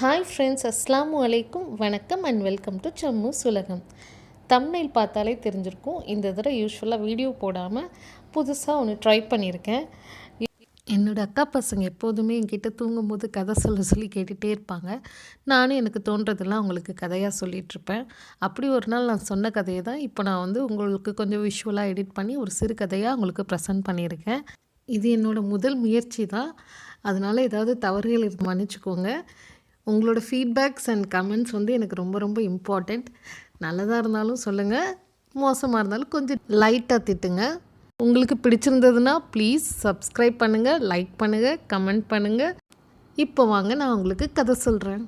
Hi friends அஸ்லாம் அலைக்கும் வணக்கம் அண்ட் வெல்கம் டு ஜம்மு சுலகம் தம்னைல் பார்த்தாலே தெரிஞ்சிருக்கும். இந்த தடவை யூஸ்வலாக வீடியோ போடாமல் புதுசாக ஒன்று ட்ரை பண்ணியிருக்கேன். என்னோடய அக்கா பசங்க எப்போதுமே என்கிட்ட தூங்கும்போது கதை சொல்ல சொல்லி கேட்டுகிட்டே இருப்பாங்க. நானும் எனக்கு தோன்றதெல்லாம் அவங்களுக்கு கதையாக சொல்லிகிட்ருப்பேன் அப்படி ஒரு நாள் நான் சொன்ன கதையை தான் இப்போ நான் வந்து உங்களுக்கு கொஞ்சம் விஷுவலாக எடிட் பண்ணி ஒரு சிறு கதையாக உங்களுக்கு ப்ரெசென்ட் பண்ணியிருக்கேன். இது என்னோடய முதல் முயற்சி தான். அதனால் ஏதாவது தவறுகள் மன்னிச்சுக்கோங்க. உங்களோட ஃபீட்பேக்ஸ் அண்ட் கமெண்ட்ஸ் வந்து எனக்கு ரொம்ப ரொம்ப இம்பார்ட்டண்ட் நல்லதாக இருந்தாலும் சொல்லுங்கள் மோசமாக இருந்தாலும் கொஞ்சம் லைட்டாக திட்டுங்க. உங்களுக்கு பிடிச்சிருந்ததுன்னா ப்ளீஸ் சப்ஸ்கிரைப் பண்ணுங்கள் லைக் பண்ணுங்கள் கமெண்ட் பண்ணுங்கள் இப்போ வாங்க நான் உங்களுக்கு கதை சொல்கிறேன்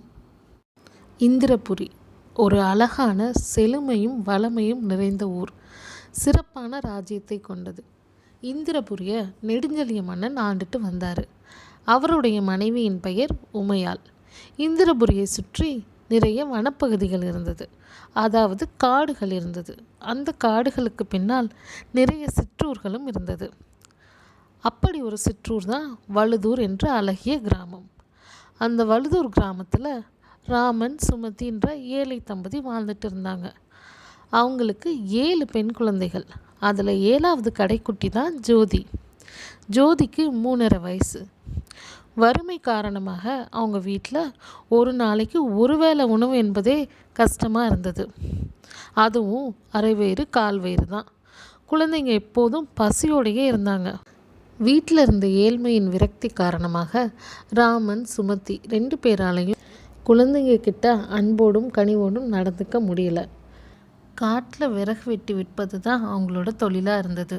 இந்திரபுரி ஒரு அழகான செழுமையும் வளமையும் நிறைந்த ஊர். சிறப்பான ராஜ்யத்தை கொண்டது. இந்திரபுரியை நெடுஞ்செழிய மன்னன் ஆண்டுட்டு வந்தார். அவருடைய மனைவியின் பெயர் உமையாள். இந்திரபுரியை சுற்றி நிறைய வனப்பகுதிகள் இருந்தது. அதாவது காடுகள் இருந்தது. அந்த காடுகளுக்கு பின்னால் நிறைய சிற்றூர்களும் இருந்தது. அப்படி ஒரு சிற்றூர் தான் வழுதூர் என்ற அழகிய கிராமம். அந்த வழுதூர் கிராமத்தில் ராமன் சுமதின்ற ஏழை தம்பதி வாழ்ந்துட்டு இருந்தாங்க. அவங்களுக்கு ஏழு பெண் குழந்தைகள். அதில் ஏழாவது கடைக்குட்டி தான் ஜோதி. ஜோதிக்கு மூணரை வயசு. வறுமை காரணமாக அவங்க வீட்டில் ஒரு நாளைக்கு ஒரு வேளை உணவு என்பதே கஷ்டமாக இருந்தது. அதுவும் அரை வயிறு கால் வயிறு தான். குழந்தைங்க எப்போதும் பசியோடையே இருந்தாங்க. வீட்டில் இருந்த ஏழ்மையின் விரக்தி காரணமாக ராமன் சுமதி ரெண்டு பேராலையும் குழந்தைங்க கிட்ட அன்போடும் கனிவோடும் நடந்துக்க முடியல. காட்டில் விறகு வெட்டி விற்பது தான் அவங்களோட தொழிலாக இருந்தது.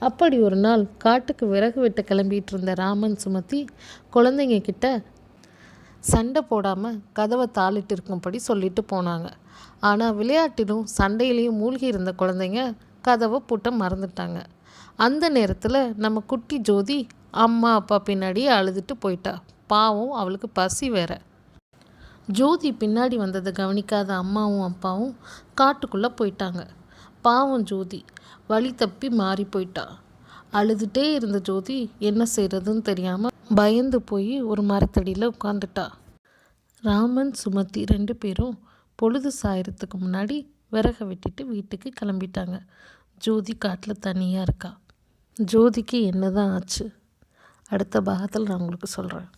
அப்படி ஒரு நாள் காட்டுக்கு விறகு வெட்ட கிளம்பிட்டு இருந்த ராமன் சுமதி குழந்தைங்க கிட்ட சண்டை போடாமல் கதவை தாளிட்டு இருக்கும்படி சொல்லிட்டு போனாங்க. ஆனால் விளையாட்டிலும் சண்டையிலையும் மூழ்கி இருந்த குழந்தைங்க கதவை பூட்ட மறந்துட்டாங்க. அந்த நேரத்தில் நம்ம குட்டி ஜோதி அம்மா அப்பா பின்னாடியே அழுதுட்டு போயிட்டா. பாவம் அவளுக்கு பசி வேற. ஜோதி பின்னாடி வந்ததை கவனிக்காத அம்மாவும் அப்பாவும் காட்டுக்குள்ளே போயிட்டாங்க. பாவம் ஜோதி. வழி தப்பி மாறி போயிட்டா அழுதுகிட்டே இருந்த ஜோதி என்ன செய்கிறதுன்னு தெரியாமல் பயந்து போய் ஒரு மரத்தடியில் உட்காந்துட்டா ராமன் சுமதி ரெண்டு பேரும் பொழுது சாயறதுக்கு முன்னாடி விறக வெட்டிட்டு வீட்டுக்கு கிளம்பிட்டாங்க. ஜோதி காட்டில் தனியாக இருக்கா. ஜோதிக்கு என்ன தான் ஆச்சு? அடுத்த பாகத்தில் நான் உங்களுக்கு சொல்கிறேன்